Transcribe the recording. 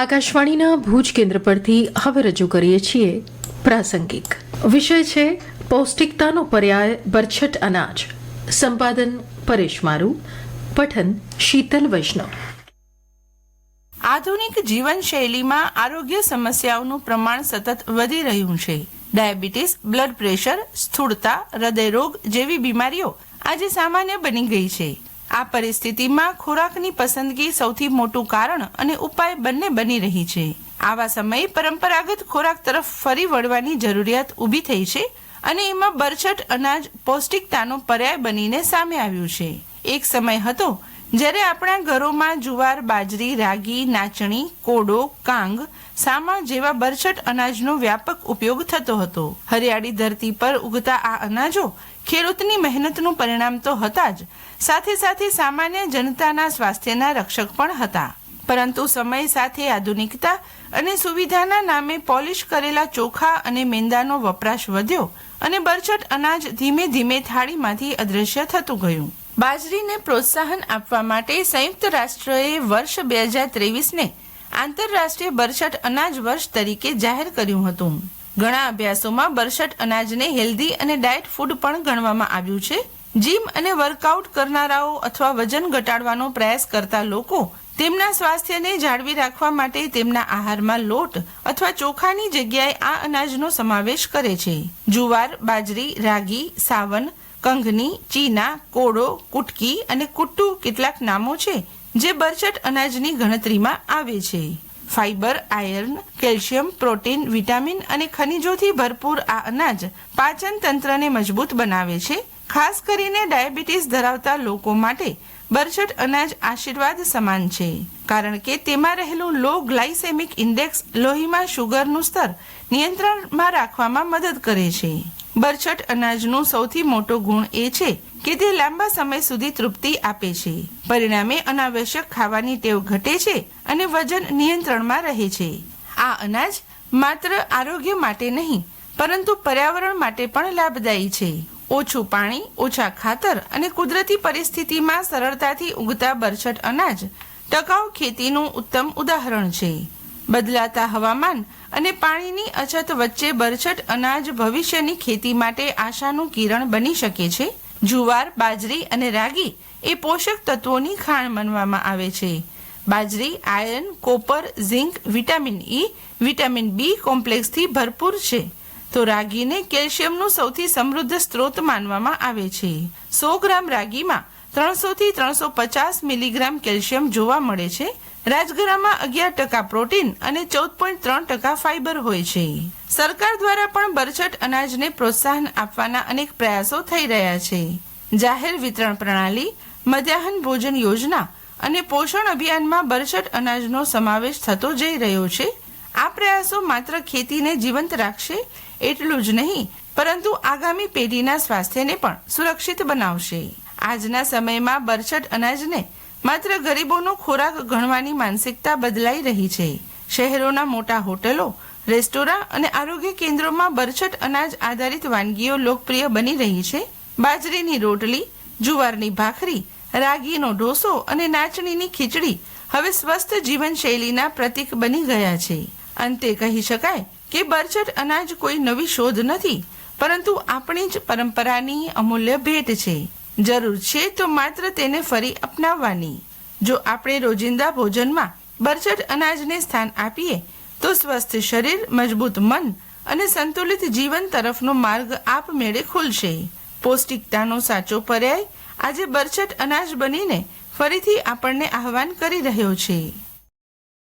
આકાશવાણીના ભુજ કેન્દ્ર પરથી હવે રજૂ કરીએ છીએ પ્રાસંગિક. વિષય છે, પૌષ્ટિકતાનો પર્યાય, બરછટ અનાજ. સંપાદન, પરેશ મારુ. પઠન, શીતલ વૈષ્ણવ. આધુનિક જીવનશૈલીમાં આરોગ્ય સમસ્યાઓનું પ્રમાણ સતત વધી રહ્યું છે. ડાયાબિટીસ, બ્લડ પ્રેશર, સ્થૂળતા, હૃદયરોગ જેવી બીમારીઓ આજે સામાન્ય બની ગઈ છે. આ પરિસ્થિતિમાં ખોરાકની પસંદગી સૌથી મોટું કારણ અને ઉપાય બંને બની રહી છે. આવા સમયે પરંપરાગત ખોરાક તરફ ફરી વળવાની જરૂરિયાત ઊભી થઈ છે અને એમાં બરછટ અનાજ, પૌષ્ટિકતાનો પર્યાય બનીને સામે આવ્યું છે. એક સમય હતો જ્યારે આપણા ઘરોમાં જુવાર, બાજરી, રાગી, નાચણી, કોડો, કાંગ સામા જેવા બરછટ અનાજનો વ્યાપક ઉપયોગ થતો હતો. હરિયાળી ધરતી પર ઉગતા આ અનાજો ખેડૂતની મહેનતનું પરિણામ તો હતા જ. સાથે સાથે સામાન્ય જનતાના સ્વાસ્થ્યના રક્ષક પણ હતા. પરંતુ સમય સાથે આધુનિકતા અને સુવિધાના નામે પોલિશ કરેલા ચોખા અને મેંદાનો વપરાશ વધ્યો અને બરછટ અનાજ ધીમે ધીમે થાળીમાંથી અદૃશ્ય થતું ગયું. બાજરીને પ્રોત્સાહન આપવા માટે સંયુક્ત રાષ્ટ્રએ વર્ષ બે હજાર ત્રેવીસને આંતરરાષ્ટ્રીય બરછટ અનાજ વર્ષ તરીકે જાહેર કર્યું હતું. ઘણા અભ્યાસોમાં બરછટ અનાજને હેલ્ધી અને ડાયટ ફૂડ પણ ગણવામાં આવ્યું છે. જીમ અને વર્કઆઉટ કરનારાઓ અથવા વજન ઘટાડવાનો પ્રયાસ કરતા લોકો તેમના સ્વાસ્થ્યને જાળવી રાખવા માટે તેમના આહારમાં લોટ અથવા ચોખાની જગ્યાએ આ અનાજનો સમાવેશ કરે છે. જુવાર, બાજરી, રાગી, સાવન કંગની, ચીના કોડો કુટકી અને કુટ્ટુ કેટલાક નામો છે, જે બરછટ અનાજની ગણતરીમાં આવે છે. Fibre iron, calcium, protein, vitamin અને ખનિજોથી ભરપૂર આ અનાજ પાચન તંત્રને મજબૂત બનાવે છે. ખાસ કરીને ડાયાબિટીસ ધરાવતા લોકો માટે બરછટ અનાજ આશીર્વાદ સમાન છે. કારણ કે તેમાં રહેલું લો ગ્લાયસેમિક ઇન્ડેક્સ લોહીમાં શુગરનું સ્તર નિયંત્રણમાં રાખવામાં મદદ કરે છે. બરછટ અનાજનો સૌથી મોટો ગુણ એ છે કે તે લાંબા સમય સુધી તૃપ્તિ આપે છે. પરિણામે અનાવશ્યક ખાવાની ટેવ ઘટે છે અને વજન નિયંત્રણમાં રહે છે. આ અનાજ માત્ર આરોગ્ય માટે નહીં, પરંતુ પર્યાવરણ માટે પણ લાભદાયી છે. ઓછું પાણી, ઓછા ખાતર અને કુદરતી પરિસ્થિતિમાં સરળતાથી ઉગતા બરછટ અનાજ ટકાઉ ખેતીનું ઉત્તમ ઉદાહરણ છે. બદલાતા હવામાન અને પાણીની અછત વચ્ચે બરછટ અનાજ ભવિષ્યની ખેતી માટે આશાનું કિરણ બની શકે છે. જુવાર, બાજરી અને રાગી એ પોષક તત્વોની ખાણ માનવામાં આવે છે. બાજરી, iron, copper, zinc, vitamin E vitamin B કોમ્પ્લેક્સથી ભરપૂર છે. તો રાગીને કેલ્શિયમનું સૌથી સમૃદ્ધ સ્ત્રોત માનવામાં આવે છે. સો ગ્રામ રાગીમાં ત્રણસો થી ત્રણસો પચાસ મિલીગ્રામ કેલ્શિયમ જોવા મળે છે. રાજગરામાં અગિયાર ટકા પ્રોટીન અને ચૌદ પોઈન્ટ ત્રણ ટકા ફાઇબર હોય છે. સરકાર દ્વારા પણ બરછટ અનાજને પ્રોત્સાહન આપવાના અનેક પ્રયાસો થઈ રહ્યા છે. જાહેર વિતરણ પ્રણાલી, મધ્યાહન ભોજન યોજના અને પોષણ અભિયાનમાં બરછટ અનાજનો સમાવેશ થતો જઈ રહ્યો છે. આ પ્રયાસો માત્ર ખેતીને જીવંત રાખશે એટલું જ નહીં, પરંતુ આગામી પેઢીના સ્વાસ્થ્યને પણ સુરક્ષિત બનાવશે. આજના સમયમાં બરછટ અનાજને માત્ર ગરીબોનો ખોરાક ગણવાની માનસિકતા બદલાઈ રહી છે. શહેરોના મોટા હોટલો, રેસ્ટોરાં અને આરોગ્ય કેન્દ્રોમાં બરછટ અનાજ આધારિત વાનગીઓ લોકપ્રિય બની રહી છે. બાજરીની રોટલી, જુવારની ભાખરી, રાગીનો ઢોસો અને નાચણીની ખીચડી હવે સ્વસ્થ જીવનશૈલીના પ્રતીક બની ગયા છે. અંતે કહી શકાય કે બરછટ અનાજ કોઈ નવી શોધ નથી, પરંતુ આપણી જ પરંપરાની અમૂલ્ય ભેટ છે. જરૂર છે તો માત્ર તેને ફરી અપનાવવાની. જો આપણે રોજિંદા ભોજનમાં બરછટ અનાજને સ્થાન આપીએ, તો સ્વસ્થ શરીર, મજબૂત મન અને સંતુલિત જીવન તરફનો માર્ગ આપમેળે ખુલશે. પૌષ્ટિકતાનો સાચો પર્યાય આજે બરછટ અનાજ બનીને ફરીથી આપણને આહવાન કરી રહ્યો છે.